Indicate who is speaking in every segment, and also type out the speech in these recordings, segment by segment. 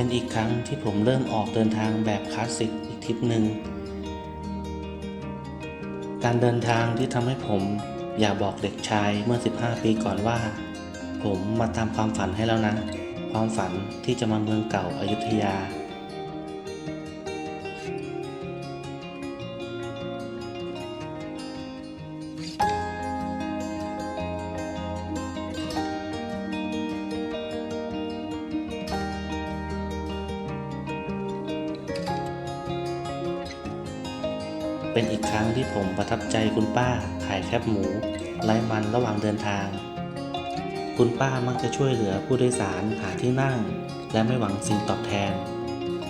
Speaker 1: เป็นอีกครั้งที่ผมเริ่มออกเดินทางแบบคลาสสิกอีกทริปหนึ่ง การเดินทางที่ทำให้ผมอยากบอกเด็กชายเมื่อ 15 ปีก่อนว่า ผมมาตามความฝันให้แล้วนะ ความฝันที่จะมาเมืองเก่าอายุทยา เป็นอีกครั้งที่ผมประทับใจคุณป้าขายแคบหมูไร้มันระหว่างเดินทาง คุณป้ามักจะช่วยเหลือผู้โดยสารหาที่นั่ง และไม่หวังสิ่งตอบแทน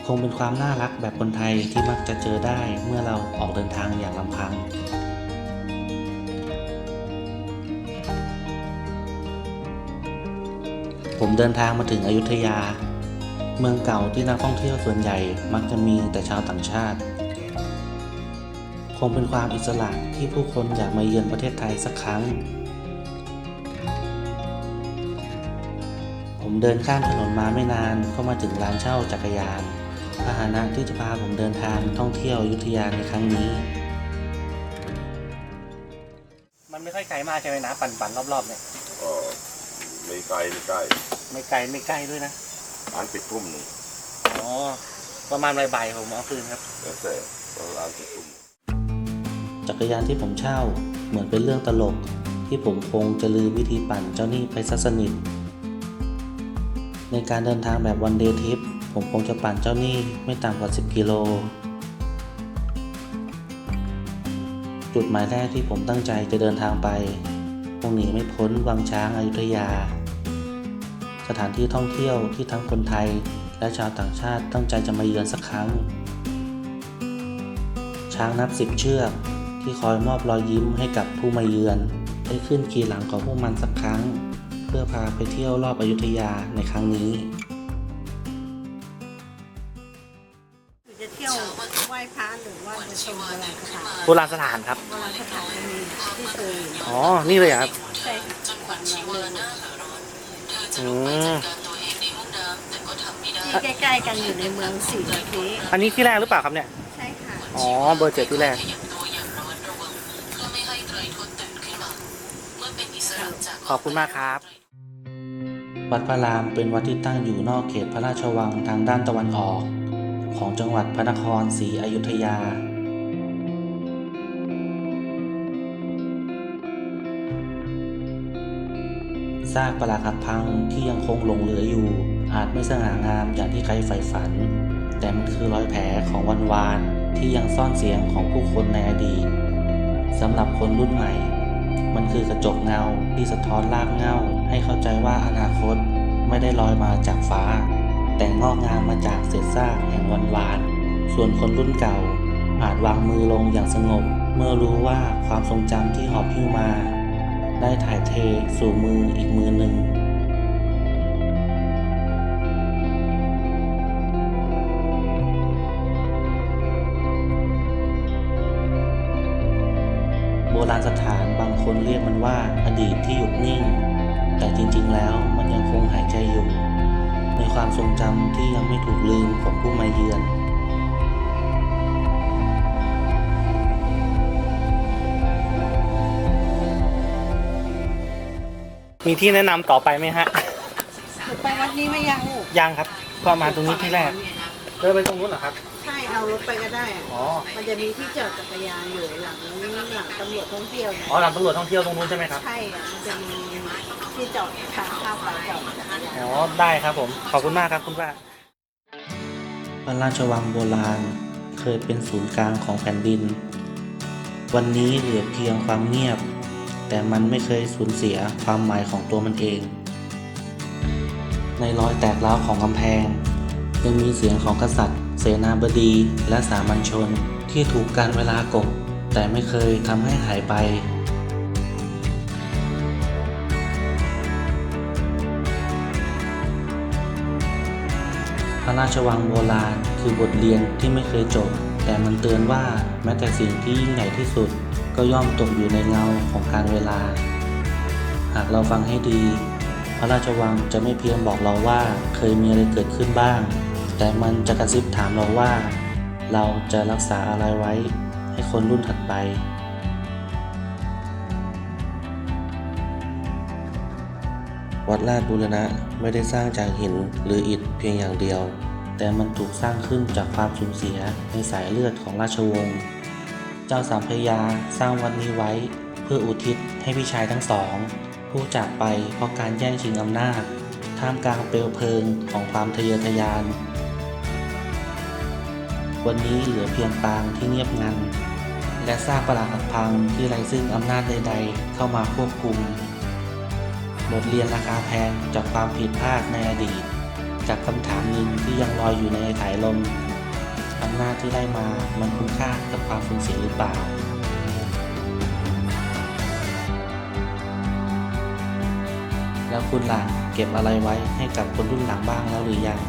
Speaker 1: คงเป็นความน่ารักแบบคนไทยที่มักจะเจอได้เมื่อเราออกเดินทางอย่างลำพังผมเดินทางมาถึงอยุธยา เมืองเก่าที่นักท่องเที่ยวส่วนใหญ่มักจะมีแต่ชาวต่างชาติ คงเป็นความอิสระที่ผู้คนอยากมาเยือนประเทศไทยสักครั้ง ผมเดินข้ามถนนมาไม่นานก็มาถึงร้านเช่าจักรยานพาหนะที่จะพาผมเดินทางท่องเที่ยวอยุธยาในครั้งนี้
Speaker 2: มันไม่ค่อยไกลมากใช่ไหมนะปั่นปั่นรอบๆเนี่ย
Speaker 3: ก็ไม่ไกลไม่ใกล้
Speaker 2: ไม่ไกลไม่ใกล้ด้วยนะ
Speaker 3: ร้านปิดทุ่มหนึ่ง
Speaker 2: อ๋อประมาณบ่ายๆผมเอาคืนครับ
Speaker 3: แล้วแต่ก็ร้านปิดทุ่ม
Speaker 1: จักรยานที่ผมเช่าเหมือนเป็นเรื่องตลก ที่ผมคงจะลืมวิธีปั่นเจ้าหนี้ไปซะสนิท ในการเดินทางแบบวันเดย์ทริปผมคงจะปั่นเจ้าหนี้ไม่ต่ำกว่า 10 กิโล จุดหมายแรกที่ผมตั้งใจจะเดินทางไปคงหนีไม่พ้นวังช้างอายุทยา สถานที่ท่องเที่ยวที่ทั้งคนไทยและชาวต่างชาติตั้งใจจะมาเยือนสักครั้ง ช้างนับสิบเชือก ที่คอยมอบรอยยิ้มให้กับผู้มาเยือน ได้ขึ้นขี่หลังของพวกมันสักครั้ง เพื่อพาไปเที่ยวรอบอยุธยาในครั้งนี้
Speaker 4: จะเที่ยวไหว้พระหรือว่าจะชมโบราณสถาน
Speaker 2: โบราณสถานครับ
Speaker 4: โบราณสถานจะมีที่เซอร์อยู่
Speaker 2: อ๋อ นี่เลยเหรอครับ
Speaker 4: ใช่ค่ะขวัญเราเลย
Speaker 2: อืม
Speaker 4: ที่ใกล้ๆกันอยู่ในเมืองสีนาที
Speaker 2: อันนี้ที่แรกหรือเปล่าครับเนี่ย
Speaker 4: ใช่ค่ะ
Speaker 2: อ๋อ เบอร์เจ็ดที่แรก ข อบคุณมากครับ
Speaker 1: วัดพระรามเป็นวัดที่ตั้งอยู่นอกเขตพระราชวังทางด้านตะวันออก ของจังหวัดพระนครศรีอยุธยาซากปรักหักพังที่ยังคงหลงเหลืออยู่ อาจไม่สง่างามอย่างที่ใครใฝ่ฝัน แต่มันคือรอยแผลของวันวานที่ยังซ่อนเสียงของผู้คนในอดีตสำหรับคนรุ่นใหม่ มันคือกระจกเงาที่สะท้อนรากเงาให้เข้าใจว่าอนาคตไม่ได้ลอยมาจากฟ้า แต่งอกงามมาจากเศษซากแห่งวันวาน ส่วนคนรุ่นเก่า อาจวางมือลงอย่างสงบ เมื่อรู้ว่าความทรงจำที่หอบหิ้วมา ได้ถ่ายเทสู่มืออีกมือหนึ่ง คนเรียกมันว่าอดีตที่หยุดนิ่ง แต่จริงๆแล้วมันยังคงหายใจอยู่ ในความทรงจำที่ยังไม่ถูกลืมของผู้มาเยือน
Speaker 2: มีที่แนะนำต่อไปไหมฮะ
Speaker 4: ไปวัดนี้ไม่ยังลูก
Speaker 2: ยังครับ ก็มาตรงนี้ที่แรก เดินไปตรงนู้นเหรอครับ
Speaker 4: ใช่เอารถไปก็ได้อะ
Speaker 2: อ๋อ
Speaker 4: มันจะมีที่จอดจักรยานอยู่หลังหลังตำรวจท่องเที่ยวเนี่ย
Speaker 2: อ๋อหลังตำรวจท่องเที่ยวตรงนู้นใช่ไหมครับ
Speaker 4: ใช่อะมันจะมีที่จอดทางเข้าไปจอดจักรยาน
Speaker 2: อ๋อ ได้ครับผม ขอบคุณมากครับคุณป้า
Speaker 1: พระราชวังโบราณเคยเป็นศูนย์กลางของแผ่นดิน วันนี้เหลือเพียงความเงียบ แต่มันไม่เคยสูญเสียความหมายของตัวมันเอง ในรอยแตกร้าวของกำแพง ยังมีเสียงของกษัตริย์ เสนาบดี และสามัญชนที่ถูกการเวลากบ แต่ไม่เคยทำให้หายไปพระราชวังโบราณคือบทเรียนที่ไม่เคยจบ แต่มันเตือนว่าแม้แต่สิ่งที่ยิ่งใหญ่ที่สุด ก็ย่อมตกอยู่ในเงาของการเวลา หากเราฟังให้ดี พระราชวังจะไม่เพียงบอกเราว่าเคยมีอะไรเกิดขึ้นบ้าง แต่มันจะกระซิบถามเราว่า เราจะรักษาอะไรไว้ให้คนรุ่นถัดไป วัดราชบูรณะไม่ได้สร้างจากหินหรืออิฐเพียงอย่างเดียว แต่มันถูกสร้างขึ้นจากความสูญเสียในสายเลือดของราชวงศ์ เจ้าสามพรยาสร้างวัดนี้ไว้เพื่ออุทิศให้พี่ชายทั้งสอง ผู้จากไปเพราะการแย่งชิงอำนาจท่ามกลางเปลวเพลิงของความทะเยอทะยาน วันนี้เหลือเพียงปางที่เงียบงัน และซากปรักหักพังที่ไร้ซึ่งอำนาจใด ๆ เข้ามาควบคุม บทเรียนราคาแพงจากความผิดพลาดในอดีต จากคำถามหนึ่งที่ยังลอยอยู่ในถ่ายลมอำนาจที่ได้มามันคุ้มค่ากับความสูญเสียหรือเปล่าแล้วคุณล่ะเก็บอะไรไว้ให้กับคนรุ่นหลังบ้างแล้วหรือยัง